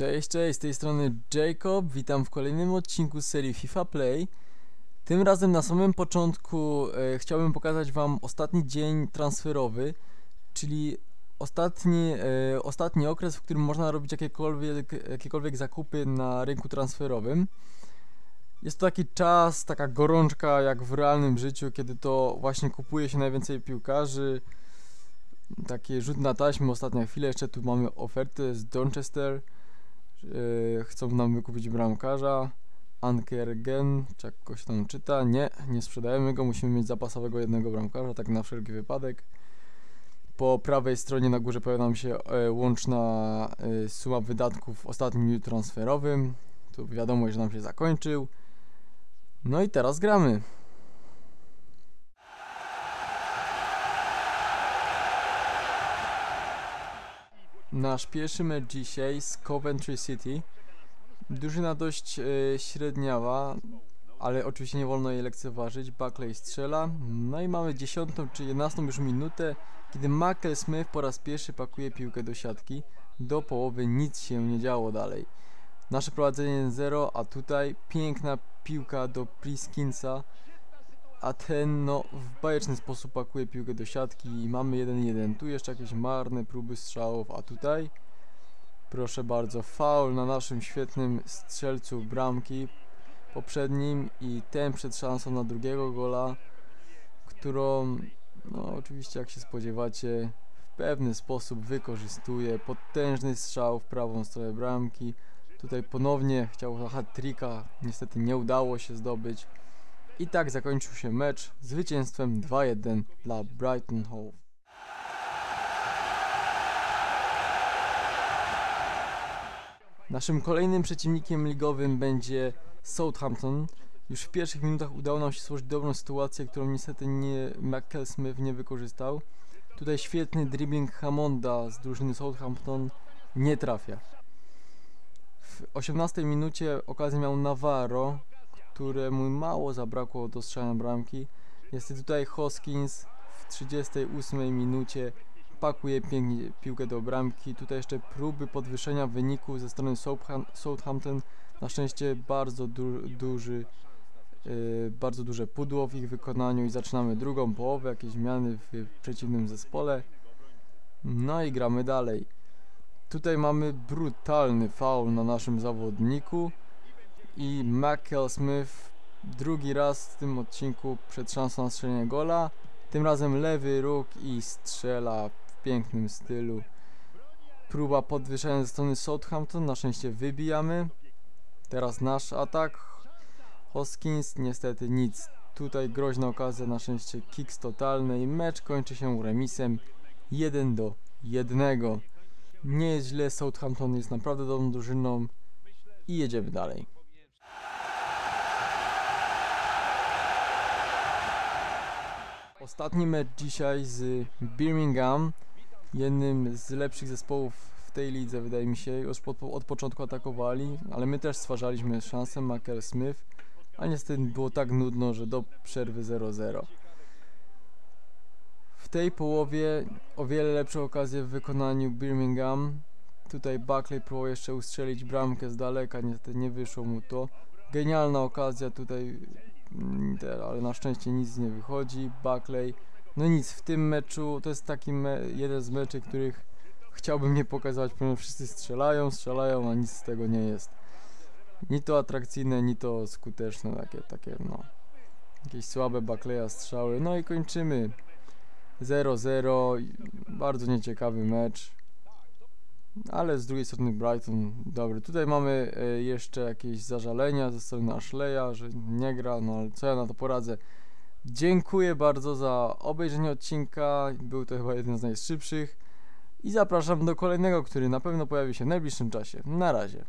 Cześć, cześć, z tej strony Jacob, witam w kolejnym odcinku serii FIFA Play. Tym razem na samym początku e, chciałbym pokazać Wam ostatni dzień transferowy, czyli ostatni, e, ostatni okres, w którym można robić jakiekolwiek, jakiekolwiek zakupy na rynku transferowym. Jest to taki czas, taka gorączka jak w realnym życiu, kiedy to właśnie kupuje się najwięcej piłkarzy. Takie rzut na taśmę, ostatnia chwila, jeszcze tu mamy ofertę z Donchester. Yy, chcą nam wykupić bramkarza. Ankergen, czy jakoś tam czyta. Nie, nie sprzedajemy go, musimy mieć zapasowego jednego bramkarza, tak na wszelki wypadek. Po prawej stronie na górze pojawia nam się e, łączna e, suma wydatków w ostatnim dniu transferowym. Tu wiadomo, że nam się zakończył. No i teraz gramy. Nasz pierwszy mecz dzisiaj z Coventry City. Drużyna dość e, średniawa, ale oczywiście nie wolno jej lekceważyć. Buckley strzela. No i mamy 10 czy 11 już minutę, kiedy Michael Smith po raz pierwszy pakuje piłkę do siatki. Do połowy nic się nie działo dalej. Nasze prowadzenie 0, a tutaj piękna piłka do Priskinsa a ten no w bajeczny sposób pakuje piłkę do siatki i mamy 1-1. Tu jeszcze jakieś marne próby strzałów, a tutaj proszę bardzo, faul na naszym świetnym strzelcu bramki poprzednim i ten przed szansą na drugiego gola, którą no oczywiście jak się spodziewacie w pewny sposób wykorzystuje potężny strzał w prawą stronę bramki. Tutaj ponownie chciał hat-tricka, niestety nie udało się zdobyć. I tak zakończył się mecz zwycięstwem 2-1 dla Brighton Hove. Naszym kolejnym przeciwnikiem ligowym będzie Southampton. Już w pierwszych minutach udało nam się stworzyć dobrą sytuację, którą niestety nie Michael Smith nie wykorzystał. Tutaj świetny dribbling Hammonda z drużyny Southampton nie trafia. W 18 minucie okazję miał Navarro, któremu mało zabrakło do strzelania bramki. Jest tutaj Hoskins w 38 minucie pakuje pięknie piłkę do bramki. Tutaj jeszcze próby podwyższenia wyniku ze strony Southampton. Na szczęście bardzo du duży, yy, bardzo duże pudło w ich wykonaniu i zaczynamy drugą połowę, jakieś zmiany w przeciwnym zespole. No i gramy dalej. Tutaj mamy brutalny faul na naszym zawodniku i Michael Smith drugi raz w tym odcinku przed szansą na strzelenie gola. Tym razem lewy róg i strzela w pięknym stylu. Próba podwyższenia ze strony Southampton, na szczęście wybijamy. Teraz nasz atak. Hoskins, niestety nic. Tutaj groźna okazja, na szczęście kicks totalny i mecz kończy się remisem 1 do 1. Nie jest źle, Southampton jest naprawdę dobrą drużyną i jedziemy dalej. Ostatni mecz dzisiaj z Birmingham, jednym z lepszych zespołów w tej lidze wydaje mi się, już od początku atakowali, ale my też stwarzaliśmy szansę, Michael Smith, a niestety było tak nudno, że do przerwy 0-0. W tej połowie o wiele lepsze okazje w wykonaniu Birmingham. Tutaj Buckley próbował jeszcze ustrzelić bramkę z daleka, niestety nie wyszło mu to. Genialna okazja tutaj ale na szczęście nic nie wychodzi. Buckley, no nic, w tym meczu to jest taki jeden z meczy, których chciałbym nie pokazać, ponieważ wszyscy strzelają, strzelają, a nic z tego nie jest. Ni to atrakcyjne, ni to skuteczne, takie, takie no, jakieś słabe Buckleya strzały. No i kończymy 0-0, bardzo nieciekawy mecz. Ale z drugiej strony Brighton dobry. Tutaj mamy e, jeszcze jakieś zażalenia ze strony Ashleya, że nie gra, no ale co ja na to poradzę. Dziękuję bardzo za obejrzenie odcinka. Był to chyba jeden z najszybszych. I zapraszam do kolejnego, który na pewno pojawi się w najbliższym czasie. Na razie.